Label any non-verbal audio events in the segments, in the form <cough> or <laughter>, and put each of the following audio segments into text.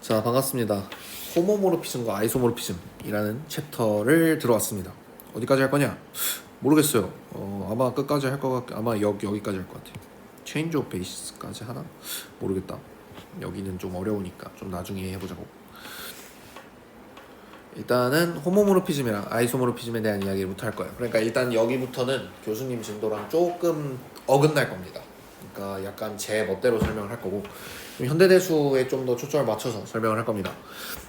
자 반갑습니다. 호모모르피즘과 아이소모르피즘이라는 챕터를 들어왔습니다. 어디까지 할 거냐? 모르겠어요. 어, 아마 끝까지 할 것 같. 아마 여, 여기까지 할 것 같아요. 체인지 오브 베이스까지 하나? 모르겠다. 여기는 좀 어려우니까 좀 나중에 해보자고. 일단은 호모모르피즘이랑 아이소모르피즘에 대한 이야기부터 할 거예요. 그러니까 일단 여기부터는 교수님 진도랑 조금 어긋날 겁니다. 그러니까 약간 제 멋대로 설명을 할 거고 좀 현대대수에 좀 더 초점을 맞춰서 설명을 할 겁니다.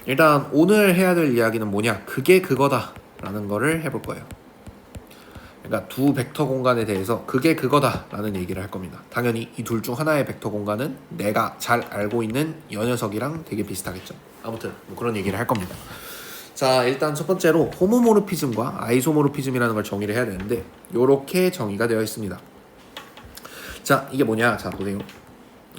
일단 오늘 해야 될 이야기는 뭐냐? 그게 그거다라는 거를 해볼 거예요. 그러니까 두 벡터 공간에 대해서 그게 그거다라는 얘기를 할 겁니다. 당연히 이 둘 중 하나의 벡터 공간은 내가 잘 알고 있는 여 녀석이랑 되게 비슷하겠죠. 아무튼 뭐 그런 얘기를 할 겁니다. 자 일단 첫 번째로 호모모르피즘과 아이소모르피즘이라는 걸 정의를 해야 되는데 이렇게 정의가 되어 있습니다. 자 이게 뭐냐? 자 보세요.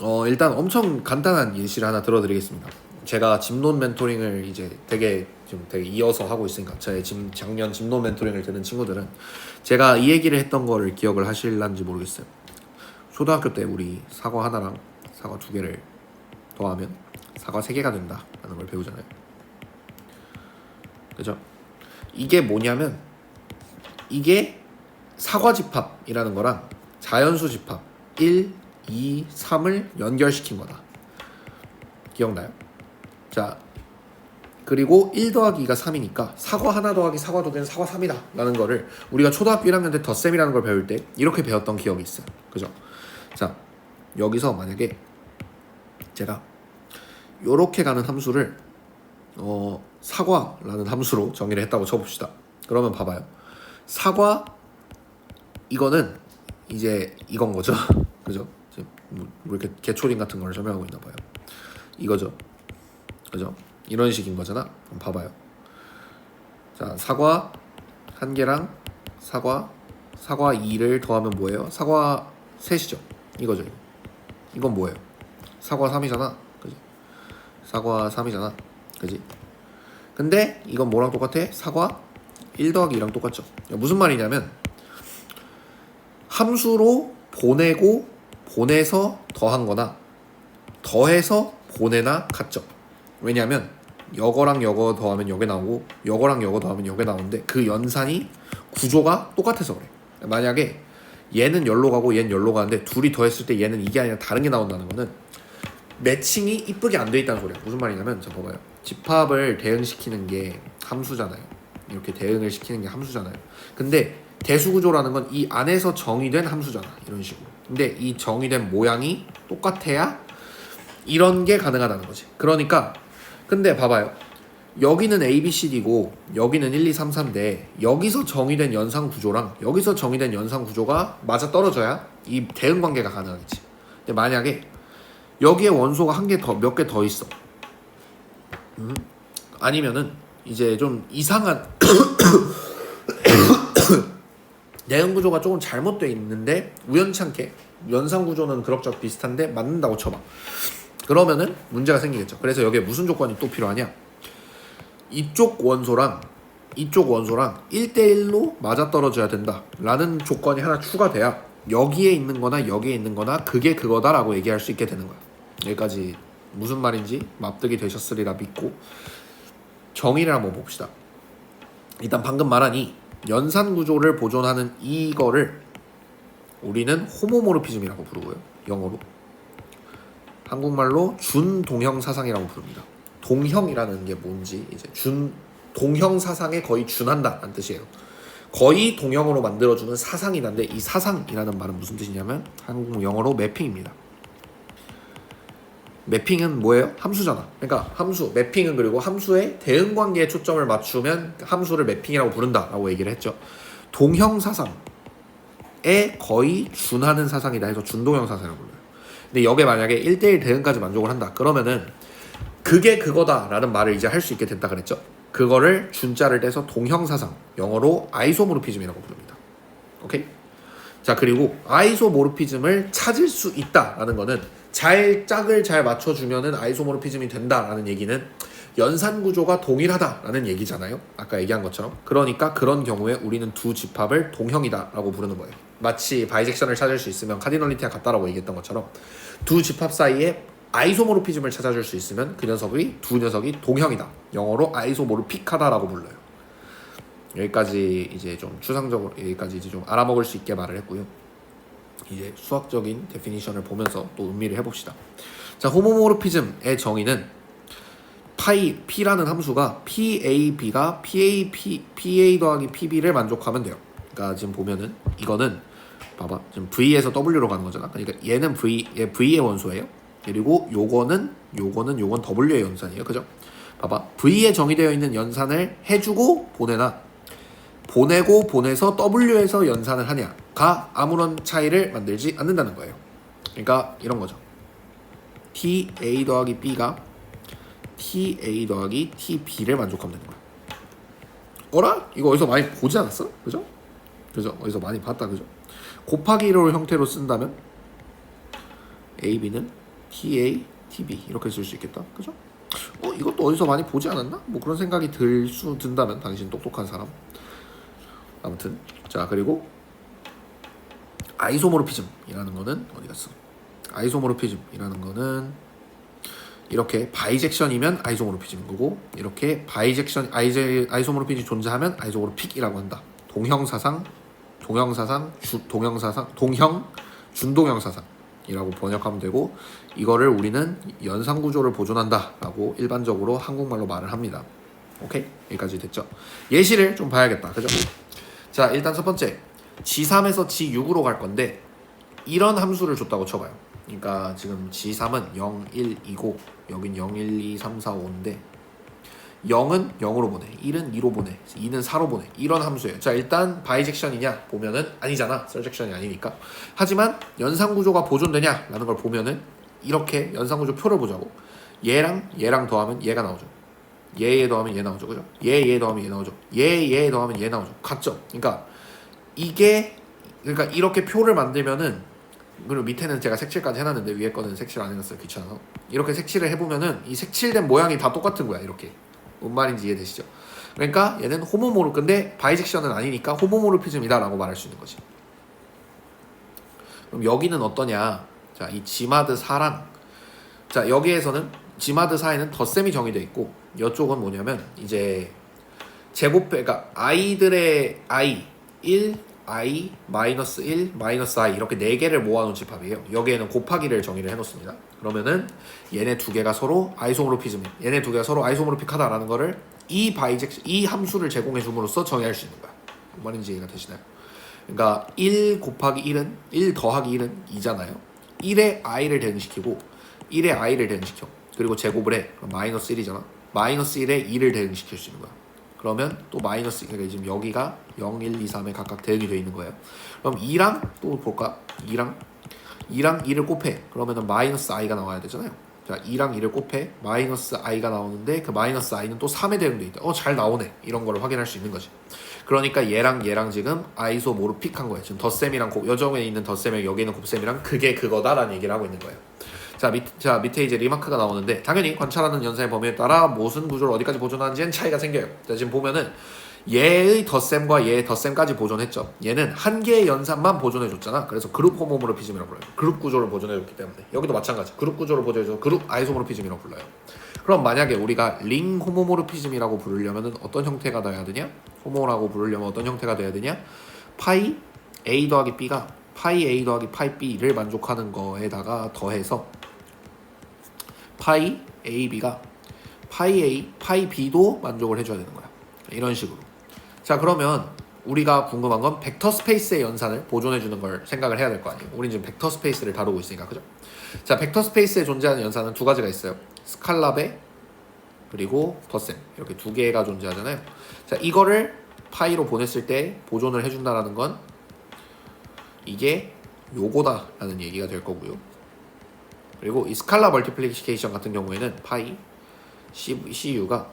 어 일단 엄청 간단한 예시를 하나 들어드리겠습니다. 제가 집논 멘토링을 이제 되게 좀 되게 이어서 하고 있으니까 제 집, 작년 집논 멘토링을 듣는 친구들은 제가 이 얘기를 했던 거를 기억을 하실란지 모르겠어요. 초등학교 때 우리 사과 하나랑 사과 두 개를 더하면 사과 세 개가 된다라는 걸 배우잖아요. 그죠? 이게 뭐냐면 이게 사과 집합이라는 거랑 자연수 집합 1, 2, 3을 연결시킨 거다. 기억나요? 자, 그리고 1 더하기가 3이니까 사과 하나 더하기 사과 두 개는 사과 3이다 라는 거를 우리가 초등학교 1학년 때 덧셈이라는 걸 배울 때 이렇게 배웠던 기억이 있어요. 그죠? 자, 여기서 만약에 제가 요렇게 가는 함수를 어, 사과라는 함수로 정의를 했다고 쳐봅시다. 그러면 봐봐요. 사과 이거는 이제 이건 거죠. <laughs> 그죠? 지금 뭐 이렇게 개초림 같은 걸 설명하고 있나 봐요. 이거죠. 그죠? 이런 식인 거잖아. 그럼 봐봐요. 자, 사과 한 개랑 사과 사과 2를 더하면 뭐예요? 사과 셋이죠. 이거죠. 이건 뭐예요? 사과 3이잖아. 그지? 사과 3이잖아. 그지? 근데 이건 뭐랑 똑같아? 사과 1 더하기 2랑 똑같죠. 무슨 말이냐면 함수로 보내고 보내서 더한 거나 더해서 보내나 같죠. 왜냐하면 여거랑 여거 더하면 여게 나오고 여거랑 여거 더하면 여게 나오는데 그 연산이 구조가 똑같아서 그래. 만약에 얘는 열로 가고 얘는 열로 가는데 둘이 더했을 때 얘는 이게 아니라 다른 게 나온다는 거는 매칭이 이쁘게 안 돼 있다는 소리야. 무슨 말이냐면 자 봐봐요. 집합을 대응시키는 게 함수잖아요. 이렇게 대응을 시키는 게 함수잖아요. 근데 대수구조라는 건 이 안에서 정의된 함수잖아. 이런 식으로. 근데 이 정의된 모양이 똑같아야 이런 게 가능하다는 거지. 그러니까 근데 봐봐요. 여기는 A, B, C, D고 여기는 1, 2, 3, 4인데 여기서 정의된 연상 구조랑 여기서 정의된 연상 구조가 맞아 떨어져야 이 대응 관계가 가능하겠지. 근데 만약에 여기에 원소가 한 개 더 몇 개 더 있어. 음? 아니면은 이제 좀 이상한 대응 구조가 조금 잘못돼 있는데 우연찮게 연상 구조는 그럭저럭 비슷한데 맞는다고 쳐봐. 그러면은 문제가 생기겠죠. 그래서 여기에 무슨 조건이 또 필요하냐? 이쪽 원소랑 이쪽 원소랑 1대1로 맞아떨어져야 된다 라는 조건이 하나 추가돼야 여기에 있는 거나 여기에 있는 거나 그게 그거다라고 얘기할 수 있게 되는 거야. 여기까지 무슨 말인지 납득이 되셨으리라 믿고 정의를 한번 봅시다. 일단 방금 말한 이 연산 구조를 보존하는 이거를 우리는 호모모르피즘이라고 부르고요. 영어로. 한국말로 준동형 사상이라고 부릅니다. 동형이라는 게 뭔지 이제 준 동형 사상에 거의 준한다는 뜻이에요. 거의 동형으로 만들어주는 사상이란데 이 사상이라는 말은 무슨 뜻이냐면 한국 영어로 매핑입니다. 매핑은 뭐예요? 함수잖아. 그러니까 함수, 매핑은 그리고 함수의 대응 관계에 초점을 맞추면 함수를 매핑이라고 부른다라고 얘기를 했죠. 동형 사상에 거의 준하는 사상이다 해서 준동형 사상이라고 불러요. 근데 여기에 만약에 1대1 대응까지 만족을 한다. 그러면은 그게 그거다라는 말을 이제 할 수 있게 됐다 그랬죠. 그거를 준자를 떼서 동형 사상, 영어로 아이소모르피즘이라고 부릅니다. 오케이? 자, 그리고 아이소모르피즘을 찾을 수 있다라는 거는 잘 짝을 잘 맞춰주면은 아이소모르피즘이 된다라는 얘기는 연산 구조가 동일하다라는 얘기잖아요. 아까 얘기한 것처럼. 그러니까 그런 경우에 우리는 두 집합을 동형이다라고 부르는 거예요. 마치 바이섹션을 찾을 수 있으면 카디널리티와 같다라고 얘기했던 것처럼 두 집합 사이에 아이소모르피즘을 찾아줄 수 있으면 그 녀석이 두 녀석이 동형이다. 영어로 아이소모르픽하다라고 불러요. 여기까지 이제 좀 추상적으로 여기까지 이제 좀 알아먹을 수 있게 말을 했고요. 이제 수학적인 데피니션을 보면서 또 음미를 해봅시다. 자, 호모모르피즘의 정의는 파이 p라는 함수가 PAB가 PAP PA 더하기 PB를 만족하면 돼요. 그러니까 지금 보면은 이거는 봐봐 지금 V에서 W로 가는 거잖아. 그러니까 얘는 V 얘 V의 원소예요. 그리고 요거는 요거는 요건 W의 연산이에요. 그죠? 봐봐 V에 정의되어 있는 연산을 해주고 보내나 보내고 보내서 W에서 연산을 하냐 가 아무런 차이를 만들지 않는다는 거예요. 그러니까 이런 거죠. TA 더하기 B가 TA 더하기 TB를 만족하면 되는 거야. 어라? 이거 어디서 많이 보지 않았어? 그죠? 그죠? 어디서 많이 봤다 그죠? 곱하기 1호 형태로 쓴다면 AB는 TA, TB 이렇게 쓸 수 있겠다. 그죠? 어 이것도 어디서 많이 보지 않았나? 뭐 그런 생각이 들 수 든다면 당신 똑똑한 사람. 아무튼 자 그리고 아이소모르피즘이라는 거는 어디 갔어? 아이소모르피즘이라는 거는 이렇게 바이젝션이면 아이소모르피즘인 거고 이렇게 바이젝션 아이제 아이소모르피즘이 존재하면 아이소모르픽이라고 한다. 동형사상, 동형사상, 주, 동형사상, 동형, 준동형사상이라고 번역하면 되고 이거를 우리는 연상 구조를 보존한다라고 일반적으로 한국말로 말을 합니다. 오케이 여기까지 됐죠. 예시를 좀 봐야겠다. 그죠? 자 일단 첫 번째 G3에서 G6으로 갈 건데 이런 함수를 줬다고 쳐봐요. 그러니까 지금 G3은 0, 1, 2고 여긴 0, 1, 2, 3, 4, 5인데 0은 0으로 보내 1은 2로 보내 2는 4로 보내. 이런 함수예요. 자 일단 바이젝션이냐 보면은 아니잖아. 서젝션이 아니니까. 하지만 연산구조가 보존되냐 라는 걸 보면은 이렇게 연산구조 표를 보자고. 얘랑 얘랑 더하면 얘가 나오죠. 얘 얘 더하면 얘 나오죠. 그죠? 얘 얘 더하면 얘 나오죠. 얘 얘 더하면 얘 나오죠. 같죠? 그러니까 이게 그러니까 이렇게 표를 만들면은 그리고 밑에는 제가 색칠까지 해놨는데 위에 거는 색칠 안 해놨어요 귀찮아서 이렇게 색칠을 해보면은 이 색칠된 모양이 다 똑같은 거야 이렇게 뭔 말인지 이해되시죠? 그러니까 얘는 호모모르 근데 바이젝션은 아니니까 호모모르피즘이다라고 말할 수 있는 거지. 그럼 여기는 어떠냐? 자, 이 지마드 4랑 자 여기에서는 지마드 4에는 덧셈이 정의되어 있고 이쪽은 뭐냐면 이제 제곱해 그러니까 아이들의 i 1 i 마이너스 1 마이너스 i 이렇게 네 개를 모아놓은 집합이에요. 여기에는 곱하기를 정의를 해놓습니다. 그러면은 얘네 두 개가 서로 아이소모르피즘, 얘네 두 개가 서로 아이소모르픽하다라는 거를 이 바이젝 이 함수를 제공해 줌으로써 정의할 수 있는 거야. 뭔 말인지 이해가 되시나요? 그러니까 1 곱하기 1은 1 더하기 1은 2잖아요. 1에 i를 대응시키고 1에 i를 대응시켜. 그리고 제곱을 해. 마이너스 1이잖아. 마이너스 1에 2를 대응시킬 수 있는 거야. 그러면 또 마이너스 그러니까 지금 여기가 0, 1, 2, 3에 각각 대응이 되어 있는 거예요. 그럼 2랑 또 볼까? 2랑 2랑 2를 곱해. 그러면은 마이너스 i가 나와야 되잖아요. 자, 2랑 2를 곱해. 마이너스 i가 나오는데 그 마이너스 i는 또 3에 대응돼 있다. 어, 잘 나오네. 이런 거를 확인할 수 있는 거지. 그러니까 얘랑 얘랑 지금 아이소모르픽한 거예요. 지금 덧셈이랑 곱, 여정에 있는 덧셈에 여기 있는 곱셈이랑 그게 그거다라는 얘기를 하고 있는 거예요. 자, 밑, 자 밑에 이제 리마크가 나오는데 당연히 관찰하는 연산의 범위에 따라 무슨 구조를 어디까지 보존하는지는 차이가 생겨요. 자, 지금 보면은 얘의 덧셈과 얘의 덧셈까지 보존했죠. 얘는 한 개의 연산만 보존해줬잖아. 그래서 그룹 호모모르피즘이라고 불러요. 그룹 구조를 보존해줬기 때문에 여기도 마찬가지. 그룹 구조를 보존해줘 그룹 아이소모르피즘이라고 불러요. 그럼 만약에 우리가 링 호모모르피즘이라고 부르려면 어떤 형태가 돼야 되냐? 호모라고 부르려면 어떤 형태가 돼야 되냐? 파이 a 더하기 b가 파이 a 더하기 파이 b를 만족하는 거에다가 더해서 파이 ab가 파이 a 파이 b도 만족을 해줘야 되는 거야. 이런 식으로. 자 그러면 우리가 궁금한 건 벡터 스페이스의 연산을 보존해 주는 걸 생각을 해야 될 거 아니에요. 우린 지금 벡터 스페이스를 다루고 있으니까 그죠? 자 벡터 스페이스에 존재하는 연산은 두 가지가 있어요. 스칼라베 그리고 덧셈 이렇게 두 개가 존재하잖아요. 자 이거를 파이로 보냈을 때 보존을 해준다라는 건 이게 요거다라는 얘기가 될 거고요. 그리고 이 스칼라 멀티플리케이션 같은 경우에는 파이 C, CU가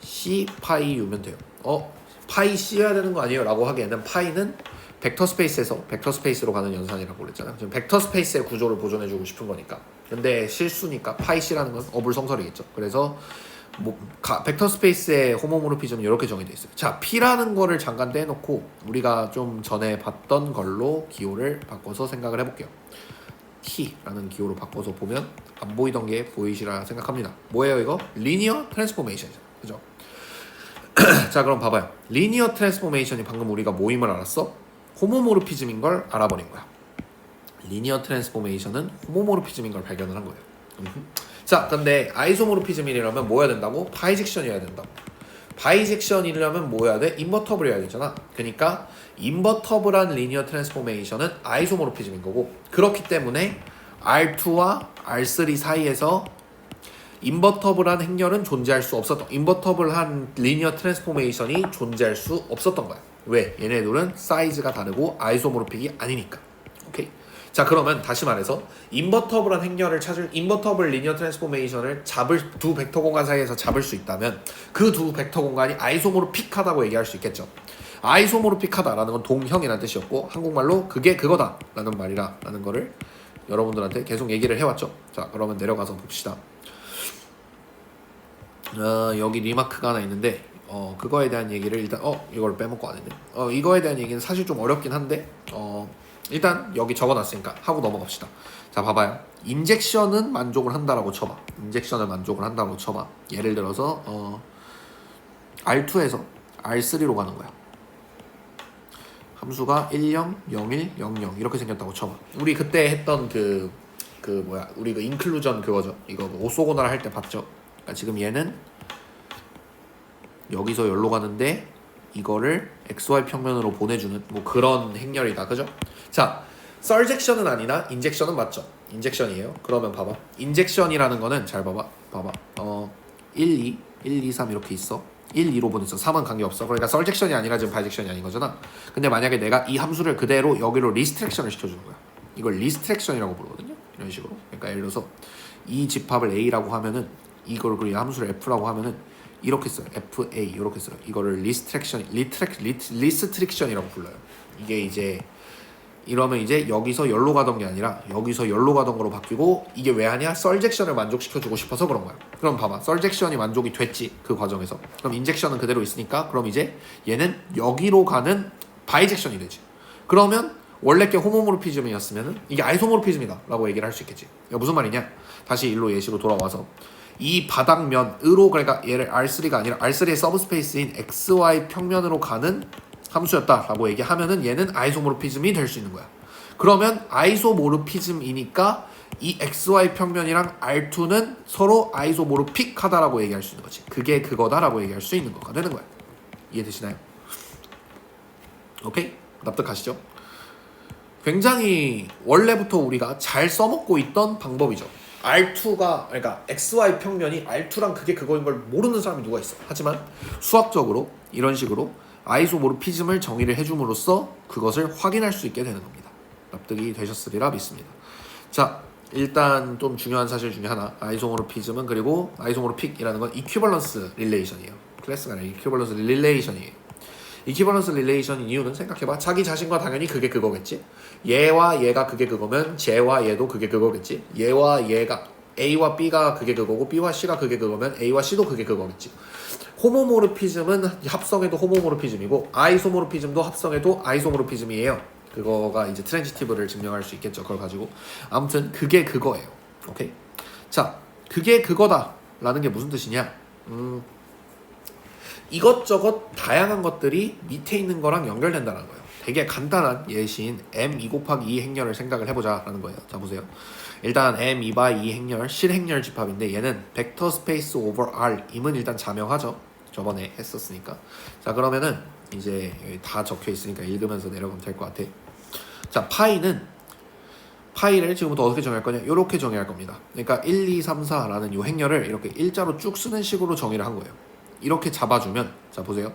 C 파이 U면 돼요. 어 파이 C여야 되는 거 아니에요? 라고 하기에는 파이는 벡터 스페이스에서 벡터 스페이스로 가는 연산이라고 그랬잖아요. 지금 벡터 스페이스의 구조를 보존해주고 싶은 거니까. 근데 실수니까 파이 C라는 건 어불성설이겠죠. 그래서 뭐 가, 벡터 스페이스의 호모모르피즘은 이렇게 정의되어 있어요. 자, P라는 거를 잠깐 떼놓고 우리가 좀 전에 봤던 걸로 기호를 바꿔서 생각을 해볼게요. 히라는 기호로 바꿔서 보면 안 보이던 게 보이시라 생각합니다. 뭐예요 이거? 리니어 트랜스포메이션이죠. 그죠? <clears throat> 자 그럼 봐봐요. 리니어 트랜스포메이션이 방금 우리가 모임을 알았어? 호모모르피즘인 걸 알아버린 거야. 리니어 트랜스포메이션은 호모모르피즘인 걸 발견을 한 거예요. 자, 근데 아이소모르피즘이라면 뭐 해야 된다고? 바이젝션이어야 된다고. 바이젝션이려면 뭐 해야 돼? 인버터블이어야 되잖아. 그러니까 인버터블한 리니어 트랜스포메이션은 아이소모르피즘인 거고 그렇기 때문에 R2와 R3 사이에서 인버터블한 행렬은 존재할 수 없었던 인버터블한 리니어 트랜스포메이션이 존재할 수 없었던 거야. 왜? 얘네들은 사이즈가 다르고 아이소모르픽이 아니니까. 자 그러면 다시 말해서 인버터블한 행렬을 찾을 인버터블 리니어 트랜스포메이션을 잡을 두 벡터 공간 사이에서 잡을 수 있다면 그 두 벡터 공간이 아이소모르픽하다고 얘기할 수 있겠죠. 아이소모르픽하다라는 건 동형이라는 뜻이었고 한국말로 그게 그거다라는 말이라라는 거를 여러분들한테 계속 얘기를 해왔죠. 자 그러면 내려가서 봅시다. 어, 여기 리마크가 하나 있는데 어, 그거에 대한 얘기를 일단 어 이걸 빼먹고 안 했네. 어 이거에 대한 얘기는 사실 좀 어렵긴 한데 어 일단 여기 적어놨으니까 하고 넘어갑시다. 자 봐봐요. 인젝션은 만족을 한다라고 쳐봐. 인젝션을 만족을 한다고 쳐봐. 예를 들어서 어 R2에서 R3로 가는 거야. 함수가 10, 01, 00 이렇게 생겼다고 쳐봐. 우리 그때 했던 그, 그 뭐야, 우리 그 인클루전 그거죠. 이거 그 오소고나라 할 때 봤죠. 그러니까 지금 얘는 여기서 열로 가는데 이거를 XY 평면으로 보내주는 뭐 그런 행렬이다. 그죠? 자, 썰젝션은 아니나 인젝션은 맞죠? 인젝션이에요. 그러면 봐봐. 인젝션이라는 거는 잘 봐봐. 봐봐. 어, 1, 2, 1, 2, 3 이렇게 있어. 1, 2로 보냈어. 3은 관계없어. 그러니까 썰젝션이 아니라 지금 바이젝션이 아닌 거잖아. 근데 만약에 내가 이 함수를 그대로 여기로 리스트렉션을 시켜주는 거야. 이걸 리스트렉션이라고 부르거든요. 이런 식으로. 그러니까 예를 들어서 이 집합을 A라고 하면은 이걸 그리고 이 함수를 F라고 하면은 이렇게 써요. FA 이렇게 써요. 이거를 리스트렉션, 리트렉, 리트, 리스트릭션이라고 불러요. 이게 이제 이러면 이제 여기서 열로 가던 게 아니라 여기서 열로 가던 거로 바뀌고 이게 왜 하냐? 썰젝션을 만족시켜주고 싶어서 그런 거야. 그럼 봐봐. 썰젝션이 만족이 됐지 그 과정에서. 그럼 인젝션은 그대로 있으니까 그럼 이제 얘는 여기로 가는 바이젝션이 되지. 그러면 원래 게 호모모르피즘이었으면은 이게 아이소모르피즘이다 라고 얘기를 할 수 있겠지. 무슨 말이냐? 다시 일로 예시로 돌아와서 이 바닥면으로 그러니까 얘를 R3가 아니라 R3의 서브스페이스인 XY 평면으로 가는 함수였다라고 얘기하면은 얘는 아이소모르피즘이 될 수 있는 거야. 그러면 아이소모르피즘이니까 이 XY 평면이랑 R2는 서로 아이소모르픽하다라고 얘기할 수 있는 거지. 그게 그거다라고 얘기할 수 있는 거가 되는 거야. 이해되시나요? 오케이? 납득하시죠? 굉장히 원래부터 우리가 잘 써먹고 있던 방법이죠. R2가 그러니까 XY 평면이 R2랑 그게 그거인 걸 모르는 사람이 누가 있어. 하지만 수학적으로 이런 식으로 아이소모르피즘을 정의를 해줌으로써 그것을 확인할 수 있게 되는 겁니다. 납득이 되셨으리라 믿습니다. 자, 일단 좀 중요한 사실 중에 하나 아이소모르피즘은 그리고 아이소모르픽이라는 건 이퀴벌런스 릴레이션이에요. 클래스가 아니라 이퀴벌런스 릴레이션이에요. 이퀴벌런스 릴레이션인 이유는 생각해봐 자기 자신과 당연히 그게 그거겠지 얘와 얘가 그게 그거면 쟤와 얘도 그게 그거겠지 얘와 얘가 A와 B가 그게 그거고 B와 C가 그게 그거면 A와 C도 그게 그거겠지 호모모르피즘은 합성해도 호모모르피즘이고 아이소모르피즘도 합성해도 아이소모르피즘이에요 그거가 이제 트랜지티브를 증명할 수 있겠죠 그걸 가지고 아무튼 그게 그거예요 오케이 자 그게 그거다 라는 게 무슨 뜻이냐 음 이것저것 다양한 것들이 밑에 있는 거랑 연결된다는 거예요. 되게 간단한 예시인 m 2 곱하기 2 행렬을 생각을 해보자라는 거예요. 자 보세요. 일단 m 2바 2 행렬 실행렬 집합인데 얘는 벡터 스페이스 오버 r 임은 일단 자명하죠. 저번에 했었으니까. 자 그러면은 이제 다 적혀 있으니까 읽으면서 내려가면 될 것 같아. 자 파이는 파이를 지금부터 어떻게 정할 거냐? 이렇게 정의할 겁니다. 그러니까 1, 2, 3, 4라는 이 행렬을 이렇게 일자로 쭉 쓰는 식으로 정의를 한 거예요. 이렇게 잡아주면 자 보세요.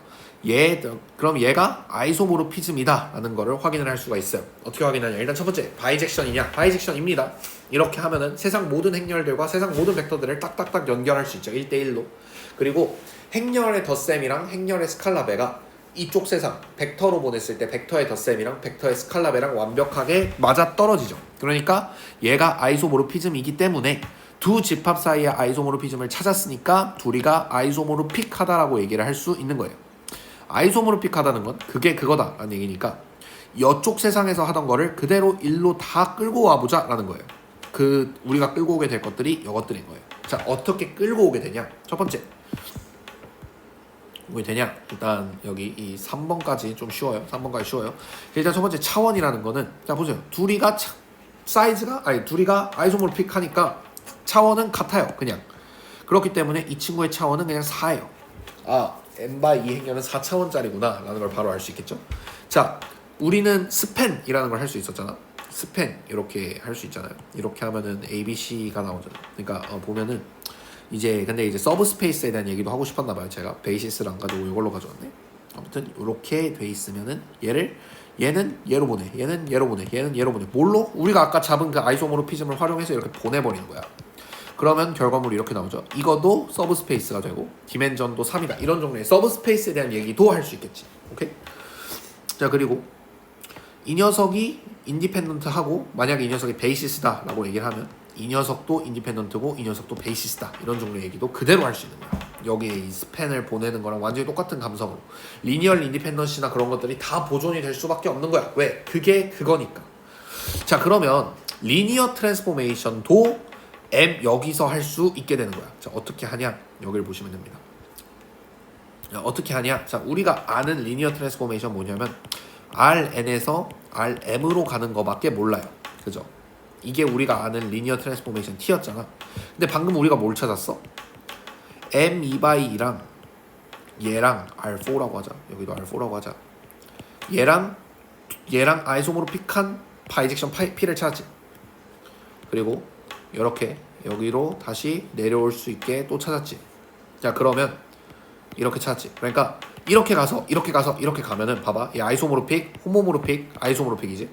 얘 그럼 얘가 아이소모르피즘이다 라는 거를 확인을 할 수가 있어요. 어떻게 확인하냐? 일단 첫 번째 바이젝션이냐? 바이젝션입니다. 이렇게 하면은 세상 모든 행렬들과 세상 모든 벡터들을 딱딱딱 연결할 수 있죠. 1대1로. 그리고 행렬의 덧셈이랑 행렬의 스칼라베가 이쪽 세상 벡터로 보냈을 때 벡터의 덧셈이랑 벡터의 스칼라베랑 완벽하게 맞아 떨어지죠. 그러니까 얘가 아이소모르피즘이기 때문에 두 집합 사이의 아이소모르피즘을 찾았으니까 둘이가 아이소모르픽하다라고 얘기를 할 수 있는 거예요. 아이소모르픽하다는 건 그게 그거다라는 얘기니까 이쪽 세상에서 하던 거를 그대로 일로 다 끌고 와보자라는 거예요. 그 우리가 끌고 오게 될 것들이 이것들인 거예요. 자 어떻게 끌고 오게 되냐? 첫 번째 왜 되냐? 일단 여기 이 3번까지 좀 쉬워요. 3번까지 쉬워요. 일단 첫 번째 차원이라는 거는 자 보세요. 둘이가 차- 사이즈가 아니 둘이가 아이소모르픽 하니까 차원은 같아요. 그냥 그렇기 때문에 이 친구의 차원은 그냥 4예요. 아 n 바이 2 행렬은 4차원짜리구나 라는 걸 바로 알 수 있겠죠. 자 우리는 스팬이라는 걸 할 수 있었잖아. 스팬 이렇게 할 수 있잖아요. 이렇게 하면은 A, B, C가 나오잖아. 그러니까 어, 보면은 이제 근데 이제 서브 스페이스에 대한 얘기도 하고 싶었나 봐요. 제가 베이시스를 안 가지고 이걸로 가져왔네. 아무튼 이렇게 돼 있으면은 얘를 얘는 얘로 보내, 얘는 얘로 보내, 얘는 얘로 보내. 뭘로? 우리가 아까 잡은 그 아이소모르피즘을 활용해서 이렇게 보내버리는 거야. 그러면 결과물이 이렇게 나오죠. 이것도 서브 스페이스가 되고 디멘전도 3이다. 이런 종류의 서브 스페이스에 대한 얘기도 할 수 있겠지. 오케이? 자 그리고 이 녀석이 인디펜던트하고 만약에 이 녀석이 베이시스다라고 얘기를 하면 이 녀석도 인디펜던트고 이 녀석도 베이시스다 이런 종류의 얘기도 그대로 할 수 있는 거야. 여기에 이 스팬을 보내는 거랑 완전히 똑같은 감성으로 리니얼 인디펜던시나 그런 것들이 다 보존이 될 수밖에 없는 거야. 왜? 그게 그거니까. 자 그러면 리니어 트랜스포메이션도 M 여기서 할 수 있게 되는 거야. 자 어떻게 하냐? 여기를 보시면 됩니다. 자, 어떻게 하냐? 자 우리가 아는 리니어 트랜스포메이션 뭐냐면 Rn에서 Rm으로 가는 거밖에 몰라요. 그죠? 이게 우리가 아는 리니어 트랜스포메이션 T였잖아. 근데 방금 우리가 뭘 찾았어? M2 by 2랑 얘랑 R4라고 하자. 여기도 R4라고 하자. 얘랑 얘랑 아이소모르픽한 바이젝션 P를 찾았지. 그리고 이렇게 여기로 다시 내려올 수 있게 또 찾았지. 자 그러면 이렇게 찾았지. 그러니까 이렇게 가서 이렇게 가서 이렇게 가면은 봐봐. 이 아이소모르픽, 호모모르픽, 아이소모르픽이지.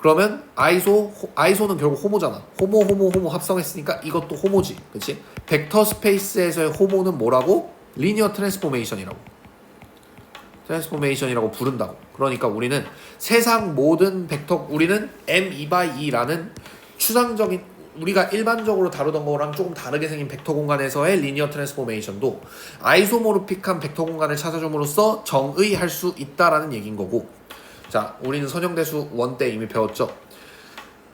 그러면 아이소 호- 아이소는 결국 호모잖아. 호모 호모 호모 합성했으니까 이것도 호모지. 그렇지? 벡터 스페이스에서의 호모는 뭐라고? 리니어 트랜스포메이션이라고. 트랜스포메이션이라고 부른다고. 그러니까 우리는 세상 모든 벡터 우리는 M2 by 2라는 추상적인 우리가 일반적으로 다루던 거랑 조금 다르게 생긴 벡터 공간에서의 리니어 트랜스포메이션도 아이소모르픽한 벡터 공간을 찾아줌으로써 정의할 수 있다라는 얘기인 거고. 자 우리는 선형대수 원때 이미 배웠죠?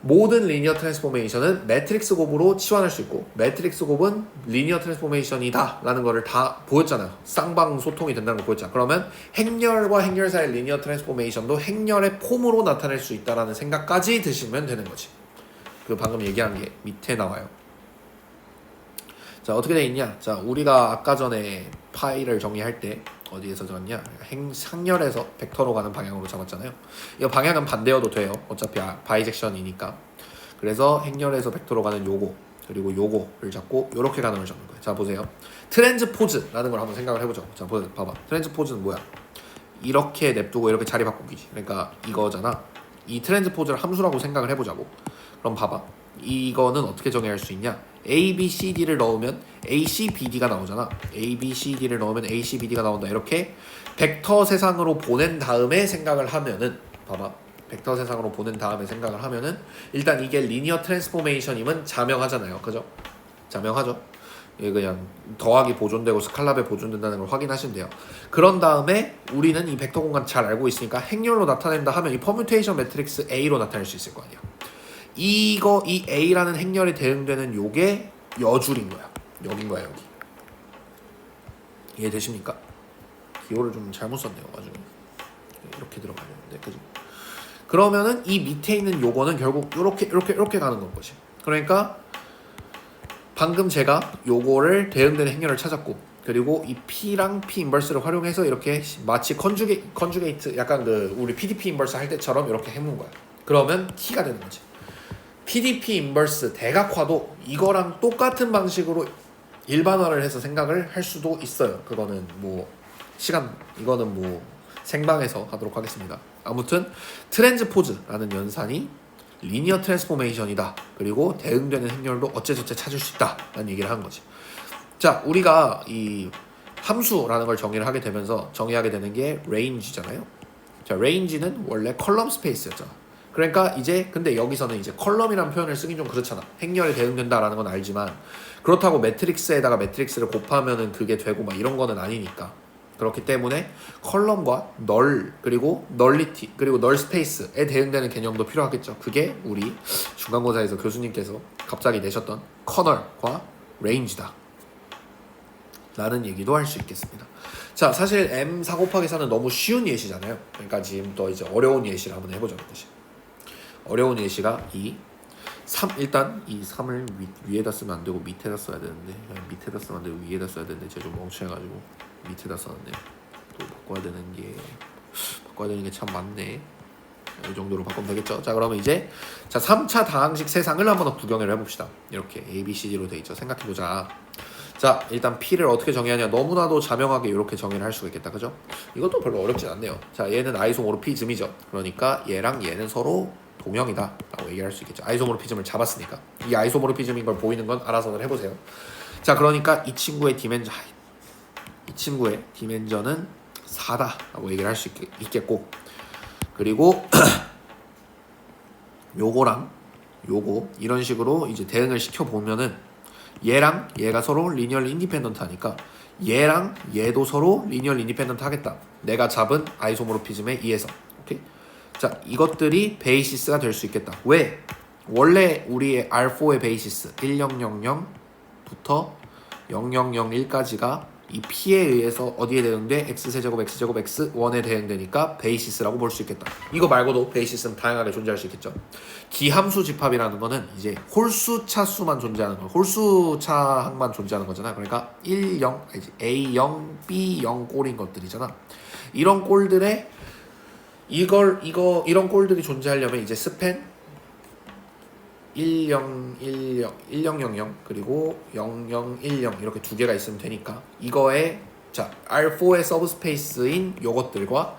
모든 리니어 트랜스포메이션은 매트릭스 곱으로 치환할 수 있고 매트릭스 곱은 리니어 트랜스포메이션이다 라는 거를 다 보였잖아요. 쌍방 소통이 된다는 거 보였잖아. 그러면 행렬과 행렬 사이의 리니어 트랜스포메이션도 행렬의 폼으로 나타낼 수 있다라는 생각까지 드시면 되는 거지 그 방금 얘기한 게 밑에 나와요. 자 어떻게 돼 있냐? 자 우리가 아까 전에 파일을 정리할 때 어디에서 적었냐? 행, 상렬에서 벡터로 가는 방향으로 잡았잖아요. 이 방향은 반대여도 돼요. 어차피 아- 바이젝션이니까. 그래서 행렬에서 벡터로 가는 요거 그리고 요거를 잡고 요렇게 가는 걸 잡는 거예요. 자 보세요. 트랜즈포즈라는 걸 한번 생각을 해보죠. 자 보, 봐봐. 트랜즈포즈는 뭐야? 이렇게 냅두고 이렇게 자리 바꾸기지 그러니까 이거잖아. 이 트랜즈포즈를 함수라고 생각을 해보자고 그럼 봐봐. 이거는 어떻게 정의할 수 있냐? A, B, C, D를 넣으면 A, C, B, D가 나오잖아. A, B, C, D를 넣으면 A, C, B, D가 나온다. 이렇게 벡터 세상으로 보낸 다음에 생각을 하면은 봐봐. 벡터 세상으로 보낸 다음에 생각을 하면은 일단 이게 리니어 트랜스포메이션임은 자명하잖아요. 그죠? 자명하죠? 이게 그냥 더하기 보존되고 스칼랍에 보존된다는 걸 확인하시면 돼요. 그런 다음에 우리는 이 벡터 공간 잘 알고 있으니까 행렬로 나타낸다 하면 이 퍼뮤테이션 매트릭스 A로 나타낼 수 있을 거 아니야. 이거 이 A라는 행렬에 대응되는 요게 여줄인 거야. 여긴 거야 여기. 이해되십니까? 기호를 좀 잘못 썼네요. 나중에 이렇게 들어가야 되는데 그죠? 그러면은 이 밑에 있는 요거는 결국 이렇게 이렇게 이렇게 가는 건 거지. 그러니까 방금 제가 요거를 대응되는 행렬을 찾았고 그리고 이 P랑 P 인버스를 활용해서 이렇게 마치 컨주게 컨주게이트 약간 그 우리 PDP 인버스 할 때처럼 이렇게 해놓은 거야. 그러면 T가 되는 거지. PDP 인버스 대각화도 이거랑 똑같은 방식으로 일반화를 해서 생각을 할 수도 있어요. 그거는 뭐 시간 이거는 뭐 생방에서 하도록 하겠습니다. 아무튼 트랜즈포즈라는 연산이 리니어 트랜스포메이션이다. 그리고 대응되는 행렬도 어째저째 찾을 수 있다라는 얘기를 한 거지. 자, 우리가 이 함수라는 걸 정의를 하게 되면서 정의하게 되는 게 range잖아요. 자, range는 원래 컬럼 스페이스였잖아. 그러니까 이제 근데 여기서는 이제 컬럼이라는 표현을 쓰긴 좀 그렇잖아. 행렬에 대응된다라는 건 알지만 그렇다고 매트릭스에다가 매트릭스를 곱하면은 그게 되고 막 이런 거는 아니니까. 그렇기 때문에 컬럼과 널 그리고 널리티 그리고 널 스페이스에 대응되는 개념도 필요하겠죠. 그게 우리 중간고사에서 교수님께서 갑자기 내셨던 커널과 레인지다. 라는 얘기도 할 수 있겠습니다. 자, 사실 M 4 곱하기 4는 너무 쉬운 예시잖아요. 그러니까 지금 또 이제 어려운 예시를 한번 해보자는 것이. 어려운 예시가 이 3, 일단 이 3을 위, 위에다 쓰면 안 되고 밑에다 써야 되는데 밑에다 쓰면 안 되고 위에다 써야 되는데 제가 좀 멍청해가지고 밑에다 썼네. 또 바꿔야 되는 게 바꿔야 되는 게 참 많네. 이 정도로 바꾸면 되겠죠. 자, 그러면 이제 자 3차 다항식 세상을 한번 구경을 해봅시다. 이렇게 A, B, C, D로 돼 있죠. 생각해보자. 자, 일단 P를 어떻게 정의하냐? 너무나도 자명하게 이렇게 정의를 할 수가 있겠다. 그죠? 이것도 별로 어렵진 않네요. 자, 얘는 아이소모르피즘이죠. 그러니까 얘랑 얘는 서로 동형이다. 라고 얘기할 수 있겠죠. 아이소모르피즘을 잡았으니까. 이 아이소모르피즘인 걸 보이는 건 알아서는 해보세요. 자, 그러니까 이 친구의 아이, 이 친구의 디멘전은 4다. 라고 얘기를 할 수 있겠고. 그리고 <clears throat> 요거랑 요거 이런 식으로 이제 대응을 시켜 보면은 얘랑 얘가 서로 리니얼 인디펜던트 하니까 얘랑 얘도 서로 리니얼 인디펜던트 하겠다. 내가 잡은 아이소모르피즘에 의해서. 자, 이것들이 베이시스가 될 수 있겠다. 왜? 원래 우리의 R4의 베이시스 1000부터 0001까지가 이 P에 의해서 어디에 대응돼? X세제곱 X제곱 X1에 대응되니까 베이시스라고 볼 수 있겠다. 이거 말고도 베이시스는 다양하게 존재할 수 있겠죠. 기함수 집합이라는 거는 이제 홀수 차수만 존재하는 거, 홀수 차항만 존재하는 거잖아. 그러니까 1, 0, 아니지, A 0, B 0 꼴인 것들이잖아. 이런 꼴들의 이걸 이거 이런 꼴들이 존재하려면 이제 스팬 10, 10, 1000 그리고 0010 이렇게 두 개가 있으면 되니까 이거에 자 R4의 서브스페이스인 요것들과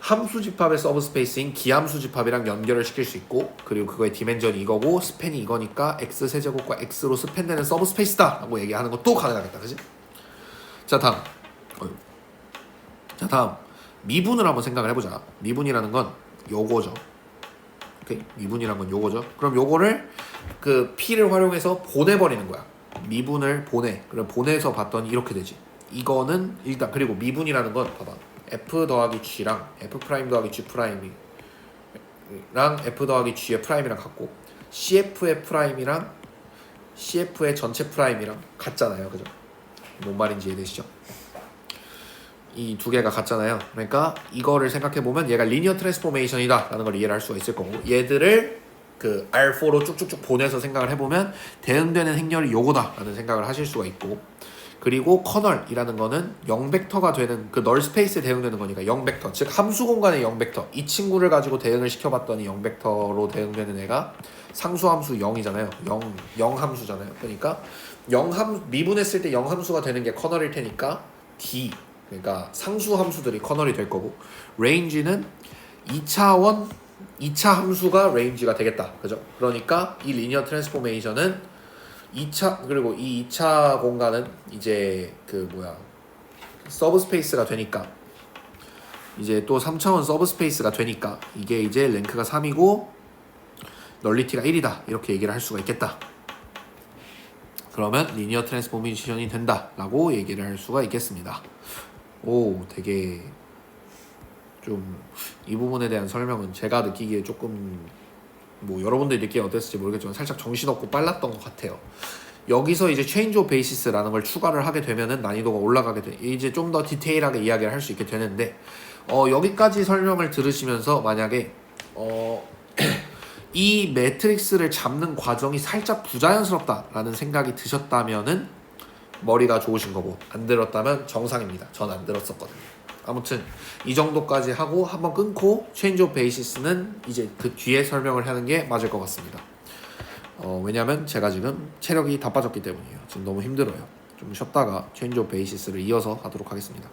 함수 집합의 서브스페이스인 기함수 집합이랑 연결을 시킬 수 있고 그리고 그거의 디멘전이 이거고 스팬이 이거니까 x 세제곱과 x로 스팬되는 서브스페이스다 라고 얘기하는 것도 가능하겠다 그지? 자 다음. 자 다음 미분을 한번 생각을 해보자 미분이라는 건 요거죠 오케이 미분이란 건 요거죠. 그럼 요거를 그 p를 활용해서 보내버리는 거야. 미분을 보내. 그럼 보내서 봤더니 이렇게 되지. 이거는 일단 그리고 미분이라는 건 봐봐. f 더하기 g랑 f 프라임 더하기 g 프라임이 랑 f 더하기 g의 프라임이랑 같고 cf의 프라임이랑 cf의 전체 프라임이랑 같잖아요. 그죠? 뭔 말인지 이해되시죠? 이 두 개가 같잖아요. 그러니까 이거를 생각해 보면 얘가 리니어 트랜스포메이션이다라는 걸 이해를 할 수가 있을 거고 얘들을 그 R4로 쭉쭉쭉 보내서 생각을 해보면 대응되는 행렬이 요거다라는 생각을 하실 수가 있고 그리고 커널이라는 거는 0벡터가 되는 그 널 스페이스에 대응되는 거니까 0벡터 즉 함수 공간의 0벡터. 이 친구를 가지고 대응을 시켜봤더니 0벡터로 대응되는 애가 상수 함수 0이잖아요. 0, 0 함수잖아요. 그러니까 0함 미분했을 때 0 함수가 되는 게 커널일 테니까 D 그러니까 상수 함수들이 커널이 될 거고 레인지는 2차원 2차 함수가 레인지가 되겠다. 그죠? 그러니까 이 리니어 트랜스포메이션은 2차 그리고 이 2차 공간은 이제 그 뭐야 서브스페이스가 되니까 이제 또 3차원 서브스페이스가 되니까 이게 이제 랭크가 3이고 널리티가 1이다. 이렇게 얘기를 할 수가 있겠다. 그러면 리니어 트랜스포메이션이 된다 라고 얘기를 할 수가 있겠습니다. 오, 되게 좀 이 부분에 대한 설명은 제가 느끼기에 조금 뭐 여러분들이 느끼기 어땠을지 모르겠지만 살짝 정신없고 빨랐던 것 같아요. 여기서 이제 체인지 오브 베이시스라는 걸 추가를 하게 되면은 난이도가 올라가게 돼. 이제 좀 더 디테일하게 이야기를 할 수 있게 되는데 어, 여기까지 설명을 들으시면서 만약에 어, <clears throat> 이 매트릭스를 잡는 과정이 살짝 부자연스럽다라는 생각이 드셨다면은 머리가 좋으신 거고 안 들었다면 정상입니다. 전 안 들었었거든요. 아무튼 이 정도까지 하고 한번 끊고 체인지 오브 베이시스는 이제 그 뒤에 설명을 하는 게 맞을 것 같습니다. 어, 왜냐면 제가 지금 체력이 다 빠졌기 때문이에요. 지금 너무 힘들어요. 좀 쉬었다가 체인지 오브 베이시스를 이어서 하도록 하겠습니다.